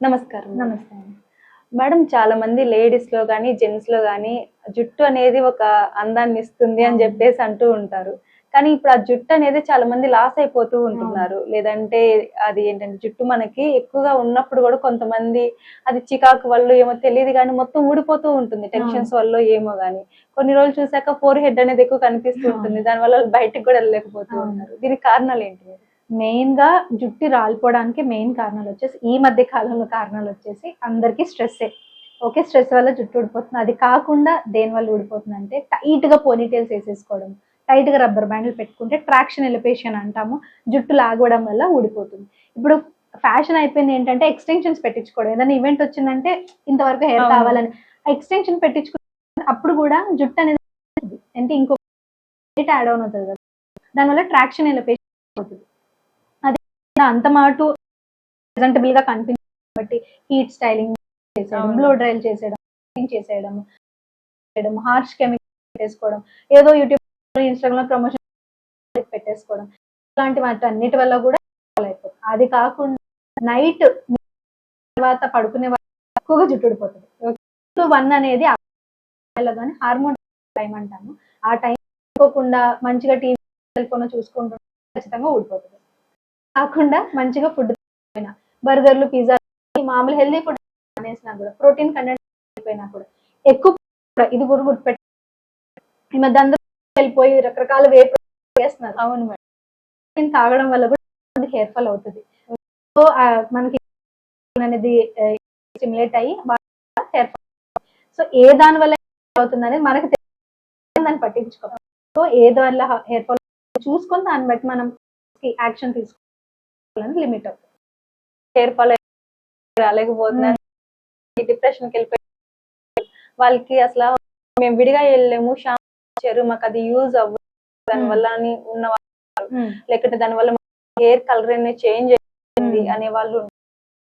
నమస్కారం. నమస్తే అండి మేడం చాలా మంది లేడీస్లో కానీ జెంట్స్లో కానీ జుట్టు అనేది ఒక అందాన్ని ఇస్తుంది అని చెప్పేసి అంటూ ఉంటారు. కానీ ఇప్పుడు ఆ జుట్టు అనేది చాలా మంది లాస్ అయిపోతూ ఉంటున్నారు. లేదంటే అది ఏంటంటే జుట్టు మనకి ఎక్కువగా ఉన్నప్పుడు కూడా కొంతమంది అది చికాకు వల్ల ఏమో తెలియదు కానీ మొత్తం ఊడిపోతూ ఉంటుంది. టెన్షన్స్ వల్ల ఏమో కానీ కొన్ని రోజులు చూసాక ఫోర్ హెడ్ అనేది ఎక్కువ కనిపిస్తూ ఉంటుంది. దాని వల్ల బయటకు కూడా వెళ్ళలేకపోతూ. ఉన్నారు దీనికి కారణాలు ఏంటి? మెయిన్గా జుట్టు రాలిపోవడానికి మెయిన్ కారణాలు వచ్చేసి ఈ మధ్య కాలంలో కారణాలు వచ్చేసి అందరికి స్ట్రెస్సే ఓకే స్ట్రెస్ వల్ల జుట్టు ఊడిపోతుంది. అది కాకుండా దేని వల్ల ఊడిపోతుంది అంటే టైట్గా పోనీటైల్స్ వేసేసుకోవడం. టైట్గా రబ్బర్ బ్యాండ్లు పెట్టుకుంటే ట్రాక్షన్ ఎలిపేషన్ అంటాము. జుట్టు లాగడం వల్ల ఊడిపోతుంది. ఇప్పుడు ఫ్యాషన్ అయిపోయింది ఏంటంటే ఎక్స్టెన్షన్స్ పెట్టించుకోవడం. ఏదైనా ఈవెంట్ వచ్చిందంటే ఇంతవరకు హెయిర్. కావాలని. ఎక్స్టెన్షన్ పెట్టించుకో అప్పుడు కూడా జుట్టు అనేది అంటే ఇంకో యాడ్ అవుతుంది కదా. దానివల్ల ట్రాక్షన్ ఎలిపేషన్ అవుతుంది. అంత మాటు ప్రెజెంటబుల్గా కనిపించింది కాబట్టి హీట్ స్టైలింగ్ చేసేయడం. బ్లో డ్రైల్ చేసేయడం చేసేయడం చేయడం హార్ష్ కెమికల్ పెట్టేసుకోవడం ఏదో యూట్యూబ్ ఇన్స్టాగ్రామ్ ప్రమోషన్ పెట్టేసుకోవడం ఇలాంటి వాటి అన్నిటి వల్ల కూడా అయిపోతుంది. అది కాకుండా నైట్ తర్వాత పడుకునే వాళ్ళు ఎక్కువగా జుట్టు ఊడిపోతుంది వన్ అనేది కానీ హార్మోన్ టైం అంటాము. ఆ టైం అనుకోకుండా మంచిగా టీవీ సెల్ ఫోన్ చూసుకుంటూ ఖచ్చితంగా ఊడిపోతుంది. కాకుండా మంచిగా ఫుడ్ బర్గర్లు పిజ్జా మామూలు హెల్దీ ఫుడ్ అనేసినా కూడా ప్రోటీన్ కంటెంట్ అయిపోయినా కూడా ఎక్కువ ఇది కూడా గుర్తుపెట్టి ఈ మధ్య అందరూ వెళ్ళిపోయి రకరకాల వే చేస్తున్నారు అవును మేడం. తాగడం వల్ల కూడా హెయిర్ ఫాల్ అవుతుంది. సో మనకి అనేది స్టిమ్యులేట్ అయ్యి హెయిర్ ఫాల్ సో ఏ దాని వల్ల అవుతుంది అనేది మనకి తెలియదు. దాన్ని పట్టించుకోవాలి సో ఏది వల్ల హెయిర్ ఫాల్ చూసుకొని దాన్ని బట్టి మనం యాక్షన్ తీసుకోవాలని లిమిట్ అవుతుంది హెయిర్ ఫాల్ రాలేకపోతున్నారు డిప్రెషన్కి వెళ్ళిపోయి వాళ్ళకి అసలు మేము విడిగా వెళ్ళలేము షాంపూ మాకు అది యూజ్ అవ్వదు. దాని వల్ల అని ఉన్న వాళ్ళు లేకుంటే దాని వల్ల హెయిర్ కలర్ అనేది చేంజ్ అయింది. అనే వాళ్ళు.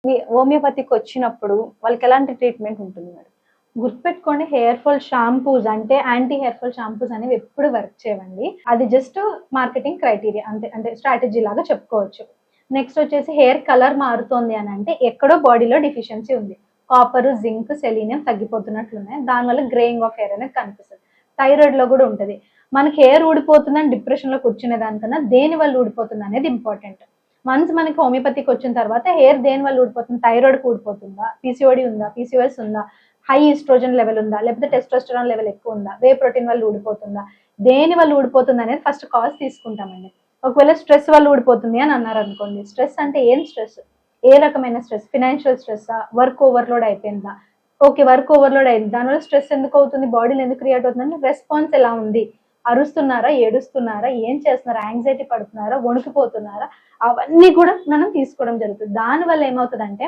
మీ హోమియోపతికి వచ్చినప్పుడు వాళ్ళకి ఎలాంటి ట్రీట్మెంట్ ఉంటుంది మేడం? గుర్తుపెట్టుకోండి హెయిర్ ఫాల్ షాంపూస్ అంటే యాంటీ హెయిర్ ఫాల్ షాంపూస్ అనేవి ఎప్పుడు వర్క్ చేయవండి. అది జస్ట్ మార్కెటింగ్ క్రైటీరియా అంతే అంటే స్ట్రాటజీ లాగా చెప్పుకోవచ్చు. నెక్స్ట్ వచ్చేసి హెయిర్ కలర్ మారుతోంది అని అంటే ఎక్కడో బాడీలో డిఫిషియన్సీ ఉంది. కాపర్ జింక్ సెలీనియం తగ్గిపోతున్నట్లున్నాయి. దానివల్ల గ్రేయింగ్ ఆఫ్ హెయిర్ అనేది కనిపిస్తుంది. థైరాయిడ్లో కూడా ఉంటుంది. మనకి హెయిర్ ఊడిపోతుందని డిప్రెషన్లో కూర్చునే దానికన్నా దేని వల్ల ఊడిపోతుంది అనేది ఇంపార్టెంట్ వన్స్ మనకి హోమియోపతికి వచ్చిన తర్వాత హెయిర్ దేని వల్ల ఊడిపోతుంది? థైరాయిడ్ ఊడిపోతుందా? పీసీఓడి ఉందా? పీసీఓఎస్ ఉందా? హై ఈస్ట్రోజన్ లెవెల్ ఉందా? లేకపోతే టెస్టోస్టరాన్ లెవెల్ ఎక్కువ ఉందా? వే ప్రోటీన్ వల్ల ఊడిపోతుందా? దేని వల్ల ఊడిపోతుంది అనేది ఫస్ట్ కాజ్ తీసుకుంటామండి. ఒకవేళ స్ట్రెస్ వల్ల ఊడిపోతుంది అని అన్నారు అనుకోండి. స్ట్రెస్ అంటే ఏం స్ట్రెస్? ఏ రకమైన stress? Financial stress work overload అయిపోయిందా? ఓకే వర్క్ ఓవర్లోడ్ అయింది. దానివల్ల స్ట్రెస్ ఎందుకు అవుతుంది? బాడీలో ఎందుకు క్రియేట్ అవుతుంది? రెస్పాన్స్ ఎలా ఉంది? అరుస్తున్నారా? ఏడుస్తున్నారా? ఏం చేస్తున్నారా? యాంగ్జైటీ పడుతున్నారా? వణుకుపోతున్నారా? అవన్నీ కూడా మనం తీసుకోవడం జరుగుతుంది. దానివల్ల ఏమవుతుందంటే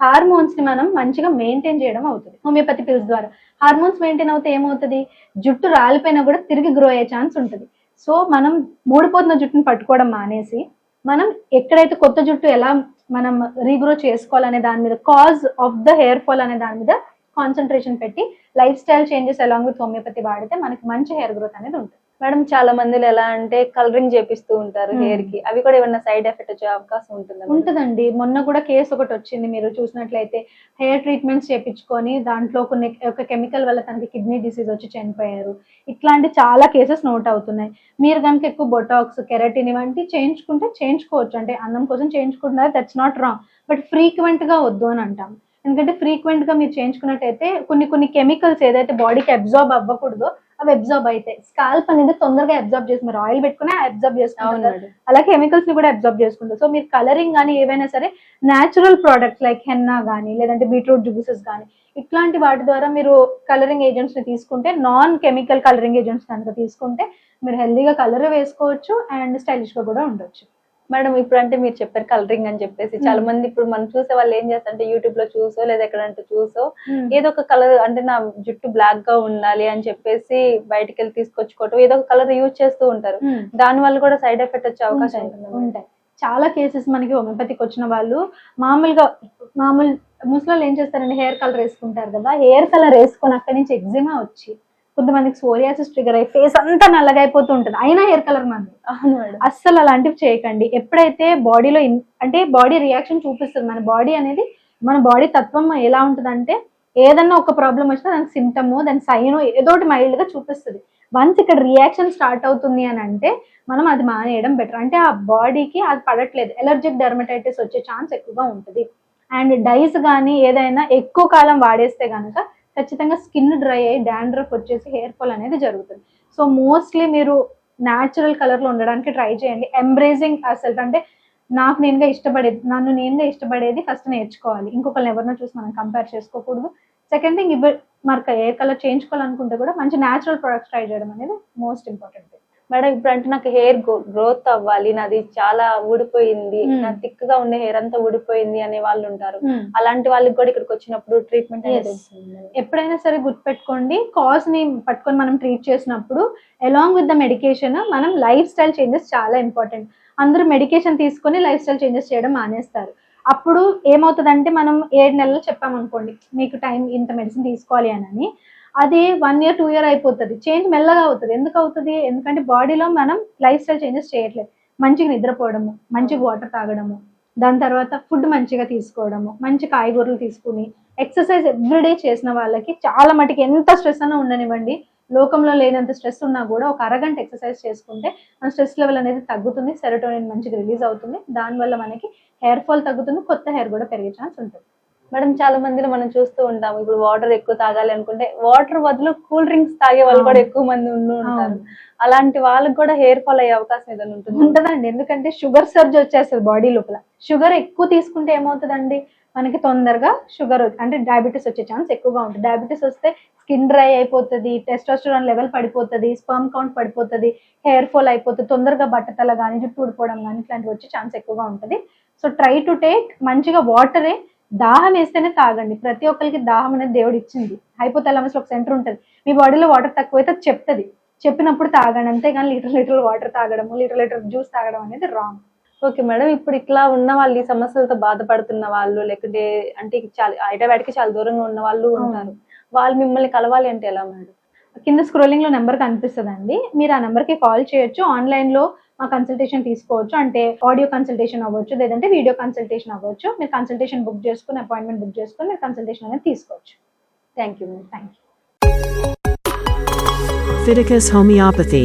హార్మోన్స్ని మనం మంచిగా మెయింటైన్ చేయడం అవుతుంది. హోమియోపతి పిల్స్ ద్వారా. హార్మోన్స్ మెయింటైన్ అవుతే ఏమవుతుంది? జుట్టు రాలిపోయినా కూడా తిరిగి గ్రో అయ్యే ఛాన్స్ ఉంటుంది. సో మనం మూడిపోతున్న జుట్టుని పట్టుకోవడం మానేసి మనం ఎక్కడైతే కొత్త జుట్టు ఎలా మనం రీగ్రో చేసుకోవాలనే దాని మీద cause of the hair fall అనే దాని మీద కాన్సన్ట్రేషన్ పెట్టి lifestyle changes along with homeopathy వాడితే మనకి మంచి హెయిర్ గ్రోత్ అనేది ఉంటుంది. మేడం చాలా మందిలో ఎలా అంటే కలరింగ్ చేపిస్తూ ఉంటారు Hmm. హెయిర్కి. అవి కూడా ఏమైనా సైడ్ ఎఫెక్ట్ వచ్చే అవకాశం ఉంటుందా? ఉంటుందండి. మొన్న కూడా కేసు ఒకటి వచ్చింది. మీరు చూసినట్లయితే హెయిర్ ట్రీట్మెంట్స్ చేపించుకొని దాంట్లో కొన్ని ఒక కెమికల్ వల్ల తనకి కిడ్నీ డిసీజ్ వచ్చి చనిపోయారు. ఇట్లాంటి చాలా కేసెస్ నోట్ అవుతున్నాయి. మీరు కనుక ఎక్కువ బొటాక్స్ కెరటిన్ ఇవంటి చేయించుకుంటే చేయించుకోవచ్చు. అంటే అందం కోసం చేయించుకుంటున్నారు. దట్స్ నాట్ రాంగ్ బట్ ఫ్రీక్వెంట్గా వద్దు అని అంటాం. ఎందుకంటే ఫ్రీక్వెంట్గా మీరు చేయించుకున్నట్టయితే కొన్ని కొన్ని కెమికల్స్ ఏదైతే బాడీకి అబ్జార్బ్ అవ్వకూడదో అవి అబ్జార్బ్ అవుతాయి స్కాల్ప్ అనేది తొందరగా అబ్జార్బ్ చేసి మీరు ఆయిల్ పెట్టుకుని అబ్జార్బ్ చేసుకుంటారు అలా కెమికల్స్ని కూడా అబ్జర్వ్ చేసుకుంటారు సో మీరు కలరింగ్ కానీ ఏవైనా సరే న్యాచురల్ ప్రోడక్ట్స్ లైక్ హెన్నా కానీ లేదంటే బీట్రూట్ జ్యూసెస్ కానీ ఇట్లాంటి వాటి ద్వారా మీరు కలరింగ్ ఏజెంట్స్ని తీసుకుంటే నాన్ కెమికల్ కలరింగ్ ఏజెంట్స్ కనుక తీసుకుంటే మీరు హెల్దీగా కలర్ వేసుకోవచ్చు అండ్ స్టైలిష్గా కూడా ఉండొచ్చు. మేడం ఇప్పుడు అంటే మీరు చెప్పారు కలరింగ్ అని చెప్పేసి. చాలా మంది ఇప్పుడు మనం చూసే వాళ్ళు ఏం చేస్తారంటే యూట్యూబ్లో చూసో లేదా ఎక్కడంటే చూసో ఏదో ఒక కలర్ అంటే నా జుట్టు బ్లాక్గా ఉండాలి అని చెప్పేసి బయటికి వెళ్ళి తీసుకొచ్చుకోవటం ఏదో ఒక కలర్ యూజ్ చేస్తూ ఉంటారు. Hmm. దాని వల్ల కూడా సైడ్ ఎఫెక్ట్ వచ్చే అవకాశం ఉంటాయి, ఉంటుంది చాలా కేసెస్ మనకి హోమియోపతికి వచ్చిన వాళ్ళు మామూలుగా మామూలు ముసలి ఏం చేస్తారంటే హెయిర్ కలర్ వేసుకుంటారు కదా హెయిర్ కలర్ వేసుకొని అక్కడి నుంచి ఎగ్జిమా వచ్చి కొంతమందికి సోరియాసిస్ ట్రిగర్ అయ్యి ఫేస్ అంతా నల్లగా అయిపోతూ ఉంటుంది. అయినా హెయిర్ కలర్ మంది. అస్సలు అలాంటివి చేయకండి. ఎప్పుడైతే బాడీలో అంటే బాడీ రియాక్షన్ చూపిస్తుంది. మన బాడీ అనేది మన బాడీ తత్వం ఎలా ఉంటుందంటే ఏదన్నా ఒక ప్రాబ్లం వచ్చినా దానికి సిమ్టమ్ దాని సైన్ ఏదో ఒకటి మైల్డ్గా చూపిస్తుంది. వన్స్ ఇక్కడ రియాక్షన్ స్టార్ట్ అవుతుంది అని అంటే మనం అది మానేయడం బెటర్ అంటే ఆ బాడీకి అది పడట్లేదు. ఎలర్జిక్ డెర్మటైటిస్ వచ్చే ఛాన్స్ ఎక్కువగా ఉంటుంది. అండ్ డైస్ కానీ ఏదైనా ఎక్కువ కాలం వాడేస్తే కనుక ఖచ్చితంగా స్కిన్ డ్రై అయ్యి డాండ్రఫ్ వచ్చేసి హెయిర్ ఫాల్ అనేది జరుగుతుంది. సో మోస్ట్లీ మీరు న్యాచురల్ కలర్లో ఉండడానికి ట్రై చేయండి. ఎంబ్రేజింగ్ అసలు అంటే నాకు నేనుగా ఇష్టపడేది నన్ను నేనుగా ఇష్టపడేది ఫస్ట్ నేర్చుకోవాలి. ఇంకొకరిని ఎవరినో చూసి మనం కంపేర్ చేసుకోకూడదు. సెకండ్ థింగ్ ఇవ్వ మనకు ఏ కలర్ చేయించుకోవాలనుకుంటే కూడా మంచి న్యాచురల్ ప్రొడక్ట్స్ ట్రై చేయడం అనేది మోస్ట్ ఇంపార్టెంట్ మేడం ఇప్పుడు అంటే నాకు హెయిర్ గ్రోత్ అవ్వాలి నాది చాలా ఊడిపోయింది. నా థిక్గా ఉండే హెయిర్ అంతా ఊడిపోయింది అనే వాళ్ళు ఉంటారు అలాంటి వాళ్ళకి కూడా ఇక్కడికి వచ్చినప్పుడు ట్రీట్మెంట్. ఎప్పుడైనా సరే గుర్తుపెట్టుకోండి కాజ్ని పట్టుకొని మనం ట్రీట్ చేసినప్పుడు అలాంగ్ విత్ ద మెడికేషన్ మనం లైఫ్ స్టైల్ చేంజెస్ చాలా ఇంపార్టెంట్ అందరూ మెడికేషన్ తీసుకొని లైఫ్ స్టైల్ చేంజెస్ చేయడం మానేస్తారు. అప్పుడు ఏమవుతుందంటే మనం ఏడు నెలలు చెప్పామనుకోండి మీకు టైం ఇంత మెడిసిన్ తీసుకోవాలి అని. అది వన్ ఇయర్ టూ ఇయర్ అయిపోతుంది. చేంజ్ మెల్లగా అవుతుంది. ఎందుకు అవుతుంది? ఎందుకంటే బాడీలో మనం లైఫ్ స్టైల్ చేంజెస్ చేయట్లేదు. మంచిగా నిద్రపోవడము మంచిగా వాటర్ తాగడము దాని తర్వాత ఫుడ్ మంచిగా తీసుకోవడము మంచి కాయగూరలు తీసుకుని ఎక్సర్సైజ్ ఎవ్రీడే చేసిన వాళ్ళకి చాలా మటుకి ఎంత స్ట్రెస్ అన్నా ఉండనివ్వండి. లోకంలో లేనంత స్ట్రెస్ ఉన్నా కూడా ఒక అరగంట ఎక్సర్సైజ్ చేసుకుంటే మన స్ట్రెస్ లెవెల్ అనేది తగ్గుతుంది. సెరటోనిన్ మంచిగా రిలీజ్ అవుతుంది. దానివల్ల మనకి హెయిర్ ఫాల్ తగ్గుతుంది. కొత్త హెయిర్ కూడా పెరిగే ఛాన్స్ ఉంటుంది. మేడం చాలా మందిని మనం చూస్తూ ఉంటాం ఇప్పుడు వాటర్ ఎక్కువ తాగాలి అనుకుంటే వాటర్ బదులు కూల్ డ్రింక్స్ తాగే వాళ్ళు కూడా. ఎక్కువ మంది ఉంటూ ఉంటారు. అలాంటి వాళ్ళకి కూడా హెయిర్ ఫాల్ అయ్యే అవకాశం ఏదైనా ఉంటుంది? ఉంటదండి. ఎందుకంటే షుగర్ సర్జ్ వచ్చేస్తుంది బాడీ లోపల. షుగర్ ఎక్కువ తీసుకుంటే ఏమవుతుందండి? మనకి తొందరగా షుగర్ అంటే డయాబెటీస్ వచ్చే ఛాన్స్ ఎక్కువగా ఉంటుంది. డయాబెటీస్ వస్తే స్కిన్ డ్రై అయిపోతుంది టెస్టోస్టెరాన్ లెవెల్ పడిపోతుంది స్పర్మ్ కౌంట్ పడిపోతుంది హెయిర్ ఫాల్ అయిపోతుంది తొందరగా బట్టతల కానీ జుట్టు ఊడిపోవడం కానీ ఇట్లాంటివి వచ్చే ఛాన్స్ ఎక్కువగా ఉంటుంది. సో ట్రై టు టేక్ మంచిగా వాటరే దాహం వేస్తేనే తాగండి. ప్రతి ఒక్కరికి దాహం అనేది దేవుడు ఇచ్చింది. హైపోథాలమస్ ఒక సెంటర్ ఉంటుంది. మీ బాడీలో వాటర్ తక్కువైతే అది చెప్తుంది. చెప్పినప్పుడు తాగండి. అంతేగాని లీటర్ లీటర్ వాటర్ తాగడము లీటర్ లీటర్ జ్యూస్ తాగడం అనేది రాంగ్. ఓకే మేడం ఇప్పుడు ఇట్లా ఉన్న వాళ్ళు ఈ సమస్యలతో బాధపడుతున్న వాళ్ళు లేకుంటే అంటే చాలా హైదరాబాద్కి చాలా దూరంగా ఉన్న వాళ్ళు ఉంటారు. వాళ్ళు మిమ్మల్ని కలవాలి అంటే ఎలా మేడం? కింద స్క్రోలింగ్లో నెంబర్ కనిపిస్తుందండి. మీరు ఆ నెంబర్కి కాల్ చేయొచ్చు. ఆన్లైన్లో మా కన్సల్టేషన్ తీసుకోవచ్చు. అంటే ఆడియో కన్సల్టేషన్ అవ్వచ్చు లేదంటే వీడియో కన్సల్టేషన్ అవ్వచ్చు. మీరు కన్సల్టేషన్ బుక్ చేసుకుని అపాయింట్మెంట్ బుక్ చేసుకుని మీరు కన్సల్టేషన్ అనేది తీసుకోవచ్చు. Thank you thank you Fiticus homeopathy.